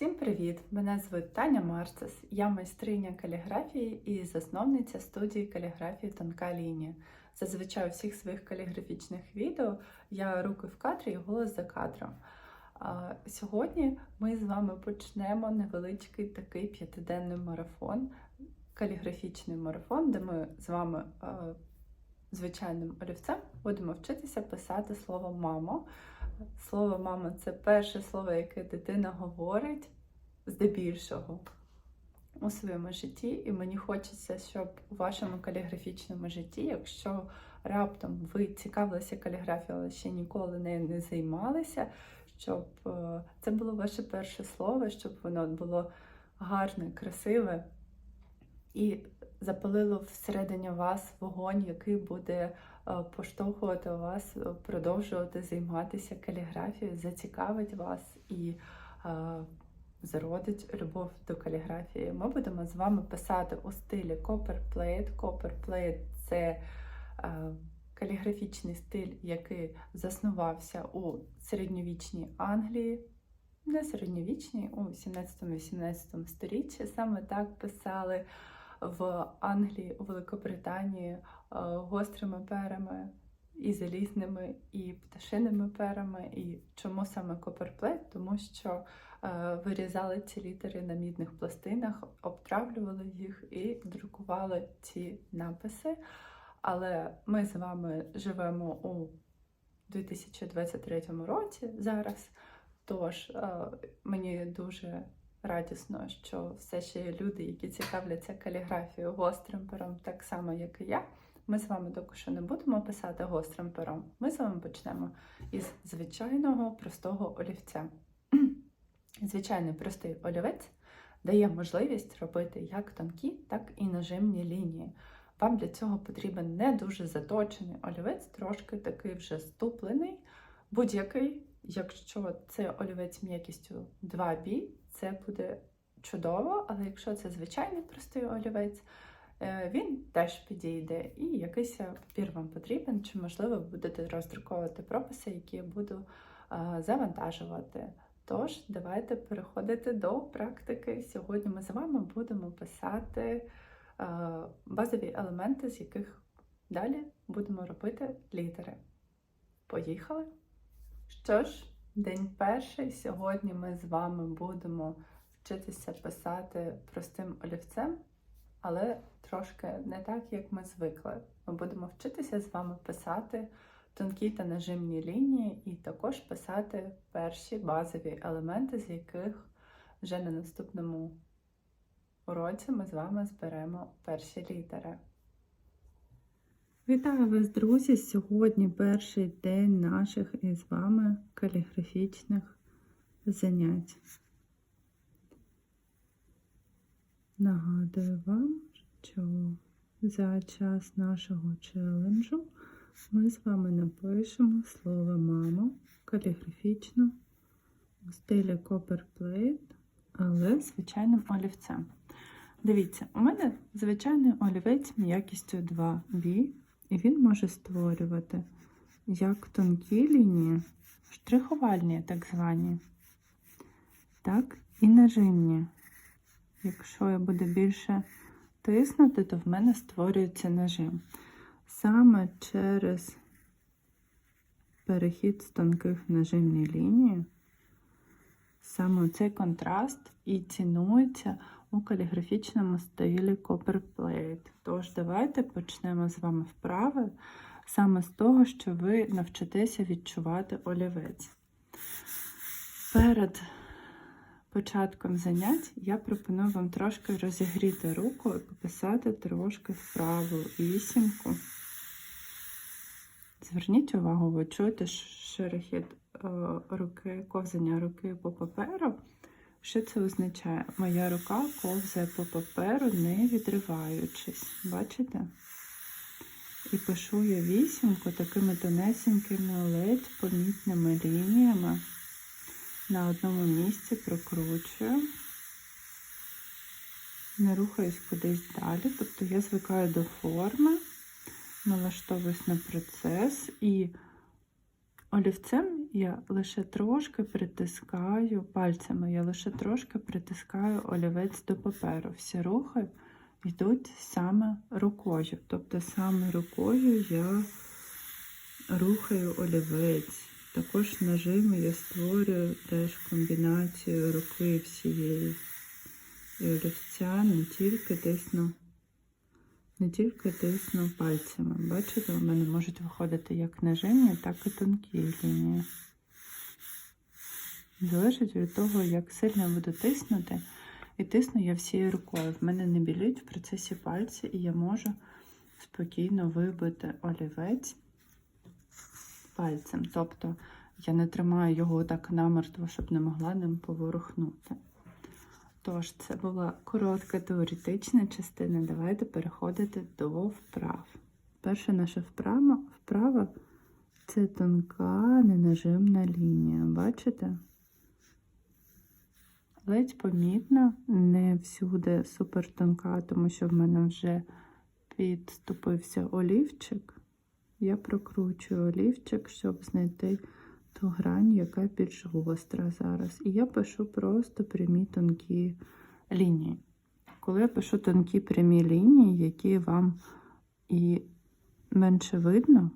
Всім привіт! Мене звуть Таня Марцес. Я майстриня каліграфії і засновниця студії каліграфії Тонка лінія. Зазвичай у всіх своїх каліграфічних відео я руки в кадрі і голос за кадром. Сьогодні ми з вами почнемо невеличкий такий п'ятиденний марафон, каліграфічний марафон, де ми з вами звичайним олівцем будемо вчитися писати слово мамо. Слово мама це перше слово, яке дитина говорить здебільшого у своєму житті. І мені хочеться, щоб у вашому каліграфічному житті, якщо раптом ви цікавилися каліграфією, але ще ніколи нею не займалися, щоб е, це було ваше перше слово, щоб воно було гарне, красиве і запалило всередині вас вогонь, який буде поштовхувати вас е, продовжувати займатися каліграфією, зацікавить вас і е, зародить любов до каліграфії. Ми будемо з вами писати у стилі Copperplate. Copperplate – це е, каліграфічний стиль, який заснувався у середньовічній Англії. Не середньовічній, у 17-18 сторіччі саме так писали в Англії, у Великобританії е, гострими перами і залізними, і пташиними перами. І чому саме коперплет? Тому що е, вирізали ці літери на мідних пластинах, обтравлювали їх і друкували ці написи. Але ми з вами живемо у 2023 році зараз. Тож е, мені дуже радісно, що все ще є люди, які цікавляться каліграфією гострим пером, так само, як і я. Ми з вами доки що не будемо писати гострим пером. Ми з вами почнемо із звичайного простого олівця. Звичайний простий олівець дає можливість робити як тонкі, так і нажимні лінії. Вам для цього потрібен не дуже заточений олівець, трошки такий вже ступлений, будь-який. Якщо це олівець м'якістю 2B, це буде чудово, але якщо це звичайний простий олівець, він теж підійде. І якийсь папір вам потрібен, чи, можливо, ви будете роздруковувати прописи, які я буду е, завантажувати. Тож, давайте переходити до практики. Сьогодні ми з вами будемо писати е, базові елементи, з яких далі будемо робити літери. Поїхали! Що ж, день перший. Сьогодні ми з вами будемо вчитися писати простим олівцем, але трошки не так, як ми звикли. Ми будемо вчитися з вами писати тонкі та нажимні лінії, і також писати перші базові елементи, з яких вже на наступному уроці ми з вами зберемо перші літери. Вітаю вас, друзі! Сьогодні перший день наших із вами каліграфічних занять. Нагадую вам, що за час нашого челенджу ми з вами напишемо слово мама каліграфічно у стилі Copperplate, але звичайним олівцем. Дивіться, у мене звичайний олівець м'якістю 2B. І він може створювати як тонкі лінії, штрихувальні так звані, так і нажимні. Якщо я буду більше тиснути, то в мене створюється нажим. Саме через перехід з тонких в нажимні лінії, саме цей контраст і цінується у каліграфічному стилі Copperplate. Тож, давайте почнемо з вами вправи саме з того, що ви навчитеся відчувати олівець. Перед початком занять я пропоную вам трошки розігріти руку і пописати трошки вправу вісімку. Зверніть увагу, ви чуєте шерехіт е, руки, ковзання руки по паперу. Що це означає? Моя рука ковзає по паперу, не відриваючись. Бачите? І пишу я вісімку такими тонесенькими, ледь помітними лініями. На одному місці прокручую, не рухаюсь кудись далі. Тобто я звикаю до форми, налаштовуюсь на процес і Олівцем я лише трошки притискаю пальцями, я лише трошки притискаю олівець до паперу. Всі рухи йдуть саме рукою. Тобто саме рукою я рухаю олівець. Також нажими я створюю теж комбінацію руки всієї і олівця не тільки тисну, не тільки тисну пальцями. Бачите, у мене можуть виходити як нажимні, так і тонкі лінії. Залежить від того, як сильно буду тиснути. І тисну я всією рукою. В мене не білють в процесі пальці, і я можу спокійно вибити олівець пальцем. Тобто я не тримаю його так намертво, щоб не могла ним поворухнути. Тож, це була коротка теоретична частина. Давайте переходити до вправ. Перша наша вправа, вправа це тонка ненажимна лінія. Бачите? Ледь помітна, не всюди супер тонка, тому що в мене вже підступився олівчик. Я прокручую олівчик, щоб знайти ту грань, яка більш гостра зараз. І я пишу просто прямі тонкі лінії. Коли я пишу тонкі прямі лінії, які вам і менше видно,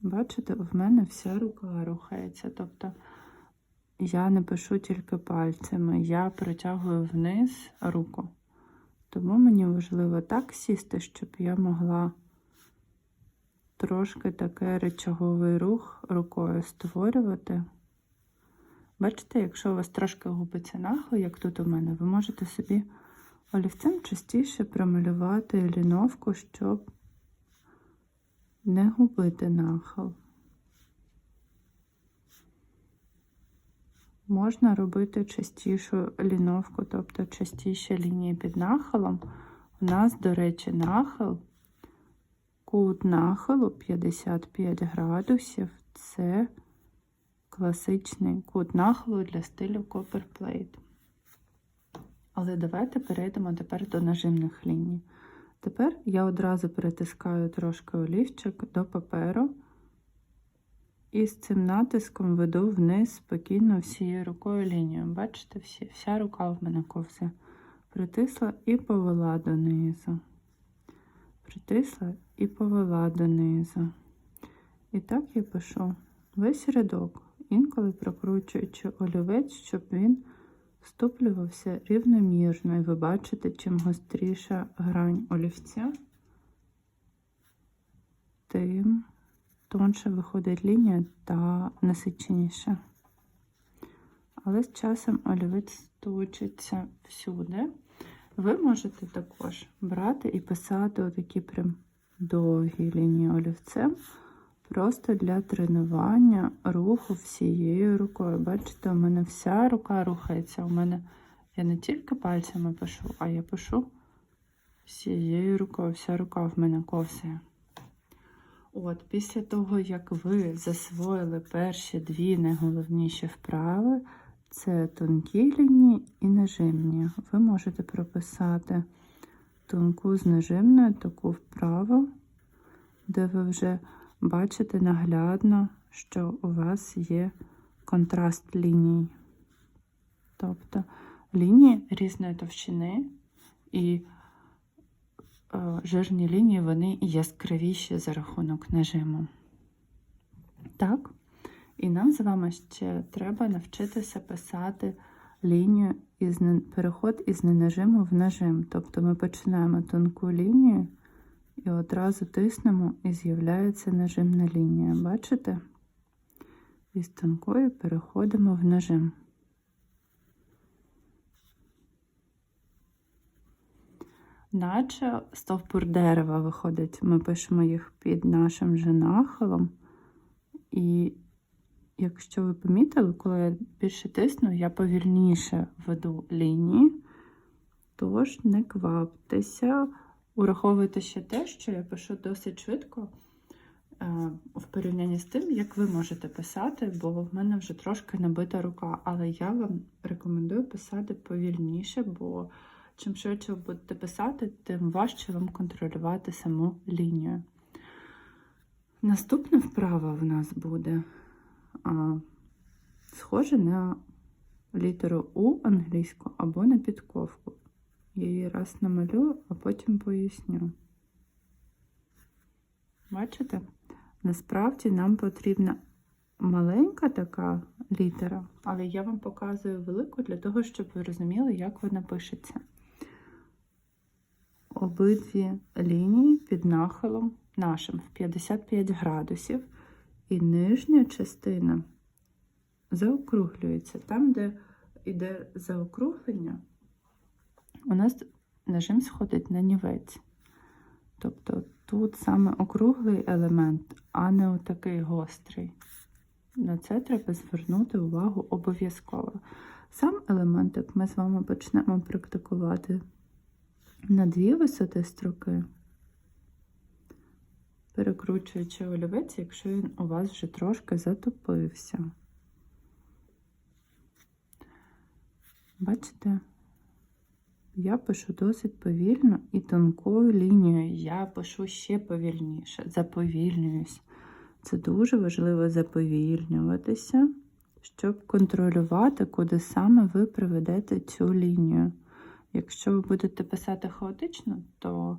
бачите, в мене вся рука рухається. Тобто я не пишу тільки пальцями, я протягую вниз руку. Тому мені важливо так сісти, щоб я могла трошки таке речаговий рух рукою створювати. Бачите, якщо у вас трошки губиться нахил, як тут у мене, ви можете собі олівцем частіше промалювати ліновку, щоб не губити нахил. Можна робити частішу ліновку, тобто частіше лінії під нахилом. У нас, до речі, нахил, кут нахилу 55 градусів це класичний кут нахилу для стилю Copper Але давайте перейдемо тепер до нажимних ліній. Тепер я одразу перетискаю трошки олівчик до паперу. І з цим натиском веду вниз спокійно всією рукою лінію. Бачите, всі, вся рука в мене ковзає. Притисла і повела донизу. Притисла і повела донизу. І так я пишу весь рядок, інколи прокручуючи олівець, щоб він ступлювався рівномірно. І ви бачите, чим гостріша грань олівця, тим тонше виходить лінія та насиченіше. Але з часом олівець точиться всюди. Ви можете також брати і писати отакі прям довгі лінії олівцем, просто для тренування руху всією рукою. Бачите, у мене вся рука рухається. У мене я не тільки пальцями пишу, а я пишу всією рукою. Вся рука в мене ковзає. От, після того, як ви засвоїли перші дві найголовніші вправи, це тонкі лінії і нажимні. Ви можете прописати тонку з нажимною таку вправу, де ви вже бачите наглядно, що у вас є контраст ліній. Тобто лінії різної товщини і е, жирні лінії вони яскравіші за рахунок нажиму. Так, і нам з вами ще треба навчитися писати лінію із переход із ненажиму в нажим. Тобто ми починаємо тонку лінію і одразу тиснемо, і з'являється нажимна лінія. Бачите? Із тонкої переходимо в нажим. Наче стовбур дерева виходить, ми пишемо їх під нашим же нахилом. І якщо ви помітили, коли я більше тисну, я повільніше веду лінії. Тож не кваптеся. Ураховуйте ще те, що я пишу досить швидко е, в порівнянні з тим, як ви можете писати, бо в мене вже трошки набита рука. Але я вам рекомендую писати повільніше, бо чим швидше ви будете писати, тим важче вам контролювати саму лінію. Наступна вправа в нас буде схоже на літеру У англійську або на підковку. Я її раз намалюю, а потім поясню. Бачите? Насправді нам потрібна маленька така літера, але я вам показую велику для того, щоб ви розуміли, як вона пишеться. Обидві лінії під нахилом нашим в 55 градусів, і нижня частина заокруглюється. Там, де йде заокруглення, у нас нажим сходить на нівець. Тобто тут саме округлий елемент, а не отакий гострий. На це треба звернути увагу обов'язково. Сам елементик ми з вами почнемо практикувати на дві висоти строки, перекручуючи олівець, якщо він у вас вже трошки затопився. Бачите? Я пишу досить повільно і тонкою лінією я пишу ще повільніше, заповільнююсь. Це дуже важливо заповільнюватися, щоб контролювати, куди саме ви приведете цю лінію. Якщо ви будете писати хаотично, то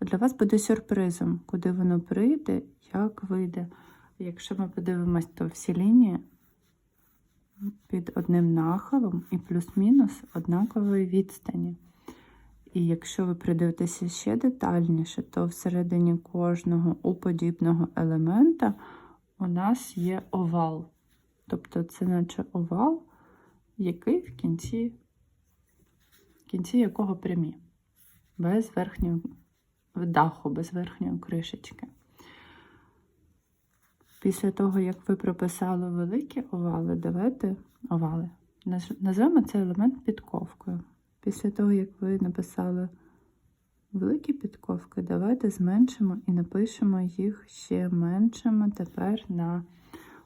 для вас буде сюрпризом, куди воно прийде, як вийде. Якщо ми подивимось, то всі лінії під одним нахилом і плюс-мінус однакової відстані. І якщо ви придивитеся ще детальніше, то всередині кожного уподібного елемента у нас є овал. Тобто це наче овал, який в кінці, в кінці якого прямі, без верхнього даху, без верхньої кришечки. Після того, як ви прописали великі овали, давайте овали. Назвемо цей елемент підковкою. Після того, як ви написали великі підковки, давайте зменшимо і напишемо їх ще меншими тепер на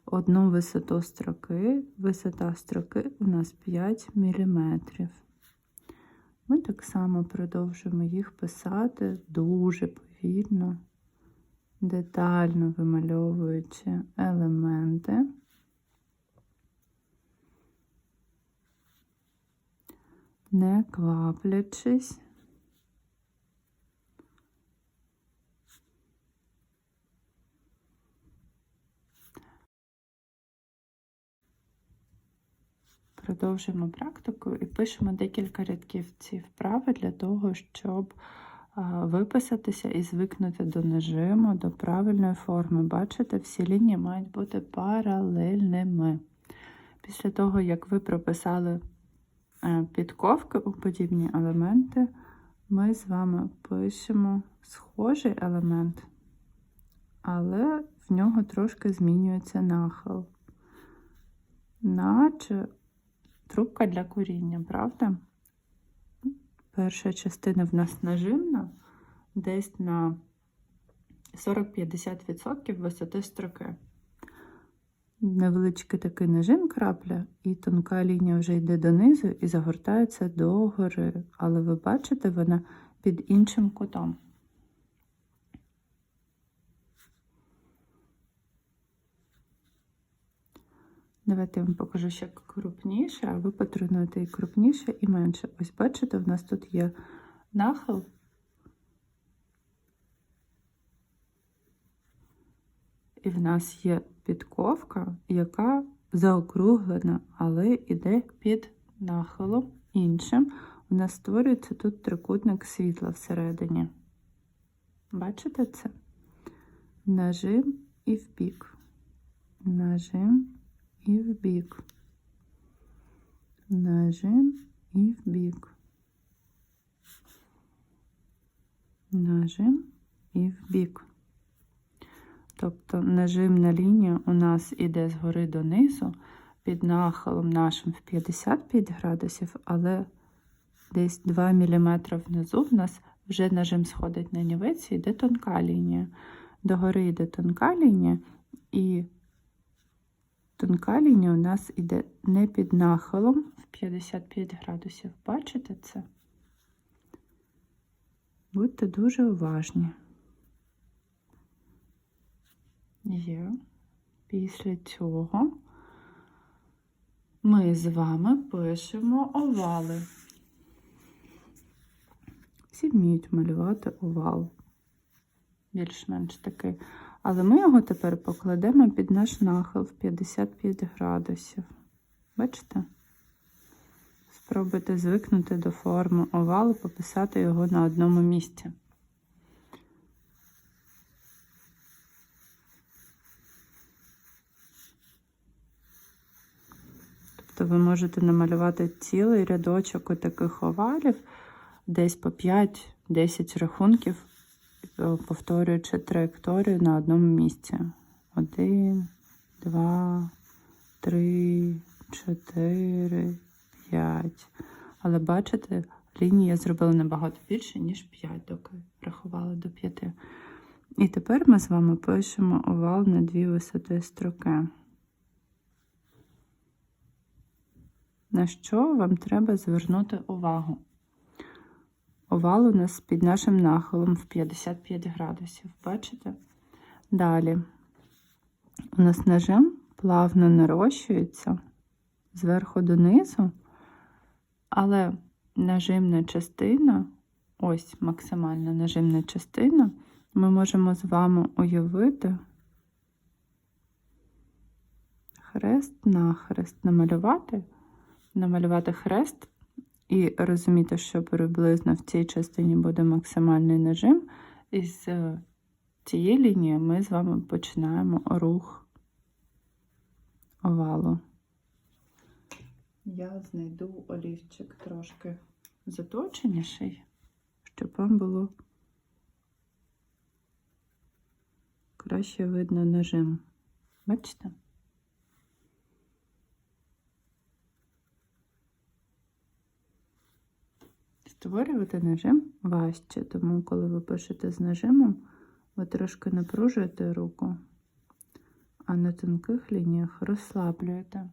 одну висоту строки. Висота строки у нас 5 мм. Ми так само продовжуємо їх писати дуже повільно, детально вимальовуючи елементи. не кваплячись. Продовжуємо практику і пишемо декілька рядків ці вправи для того, щоб виписатися і звикнути до нажиму, до правильної форми. Бачите, всі лінії мають бути паралельними. Після того, як ви прописали Е, підковки у подібні елементи, ми з вами пишемо схожий елемент, але в нього трошки змінюється нахил. Наче трубка для куріння, правда? Перша частина в нас нажимна, десь на 40-50% висоти строки невеличкий такий нажим крапля, і тонка лінія вже йде донизу і загортається догори. Але ви бачите, вона під іншим кутом. Давайте я вам покажу ще крупніше, а ви потренуєте і крупніше, і менше. Ось бачите, в нас тут є нахил. І в нас є підковка, яка заокруглена, але йде під нахилом іншим. У нас створюється тут трикутник світла всередині. Бачите це? Нажим і вбік. Нажим і вбік. Нажим і вбік. Нажим і вбік. Тобто нажимна лінія у нас іде згори донизу, під нахилом нашим в 55 градусів, але десь 2 мм внизу в нас вже нажим сходить на нівець і йде тонка лінія. Догори йде тонка лінія, і тонка лінія у нас йде не під нахилом в 55 градусів. Бачите це? Будьте дуже уважні. Є. Після цього ми з вами пишемо овали. Всі вміють малювати овал. Більш-менш такий. Але ми його тепер покладемо під наш нахил в 55 градусів. Бачите? Спробуйте звикнути до форми овалу, пописати його на одному місці. Тобто ви можете намалювати цілий рядочок таких овалів, десь по 5-10 рахунків, повторюючи траєкторію на одному місці. Один, два, три, чотири, п'ять. Але бачите, лінії я зробила набагато більше, ніж 5, доки рахувала до 5. І тепер ми з вами пишемо овал на дві висоти строки. На що вам треба звернути увагу? Овал у нас під нашим нахилом в 55 градусів. Бачите? Далі у нас нажим плавно нарощується зверху донизу, але нажимна частина, ось максимальна нажимна частина, ми можемо з вами уявити хрест на хрест намалювати намалювати хрест і розуміти, що приблизно в цій частині буде максимальний нажим. І з цієї лінії ми з вами починаємо рух овалу. Я знайду олівчик трошки заточеніший, щоб вам було краще видно нажим. Бачите? Створювати нажим важче, тому коли ви пишете з нажимом, ви трошки напружуєте руку, а на тонких лініях розслаблюєте.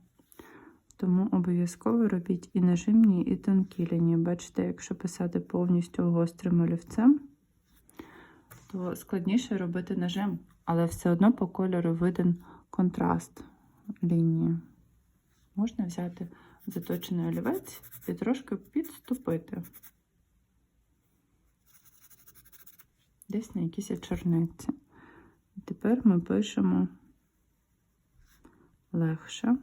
Тому обов'язково робіть і нажимні, і тонкі лінії. Бачите, якщо писати повністю гострим олівцем, то складніше робити нажим, але все одно по кольору виден контраст лінії. Можна взяти заточений олівець і трошки підступити. Десь на якійсь чорниці. Тепер ми пишемо легше.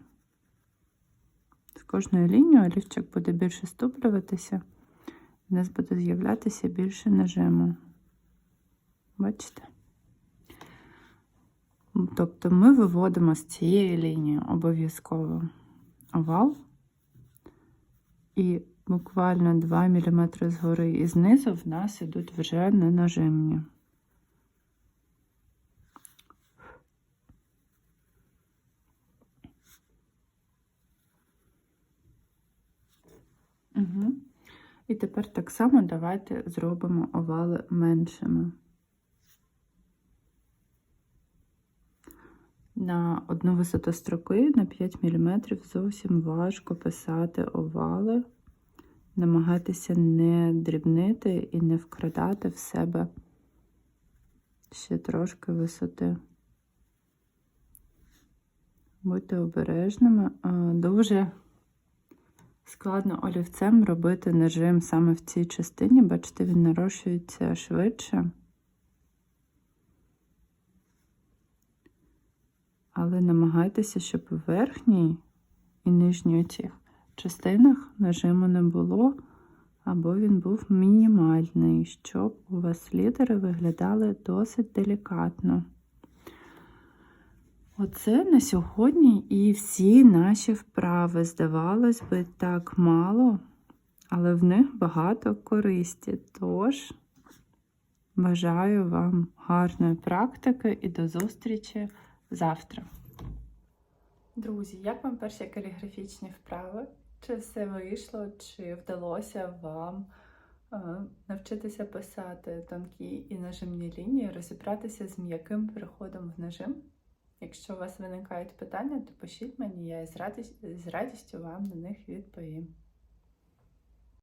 З кожною лінією олівчик буде більше ступлюватися, в нас буде з'являтися більше нажиму. Бачите? Тобто ми виводимо з цієї лінії обов'язково овал і буквально 2 мм згори і знизу в нас ідуть вже ненажимні. Угу. І тепер так само давайте зробимо овали меншими. На одну висоту строки на 5 мм зовсім важко писати овали, намагатися не дрібнити і не вкрадати в себе ще трошки висоти. Будьте обережними, дуже складно олівцем робити нажим саме в цій частині, бачите, він нарощується швидше. але намагайтеся, щоб верхній і нижній цих частинах нажиму не було, або він був мінімальний, щоб у вас літери виглядали досить делікатно. Оце на сьогодні і всі наші вправи, здавалось би, так мало, але в них багато користі. Тож, бажаю вам гарної практики і до зустрічі! завтра. Друзі, як вам перші каліграфічні вправи? Чи все вийшло, чи вдалося вам е, навчитися писати тонкі і нажимні лінії, розібратися з м'яким переходом в нажим? Якщо у вас виникають питання, то пишіть мені, я з радістю вам на них відповім.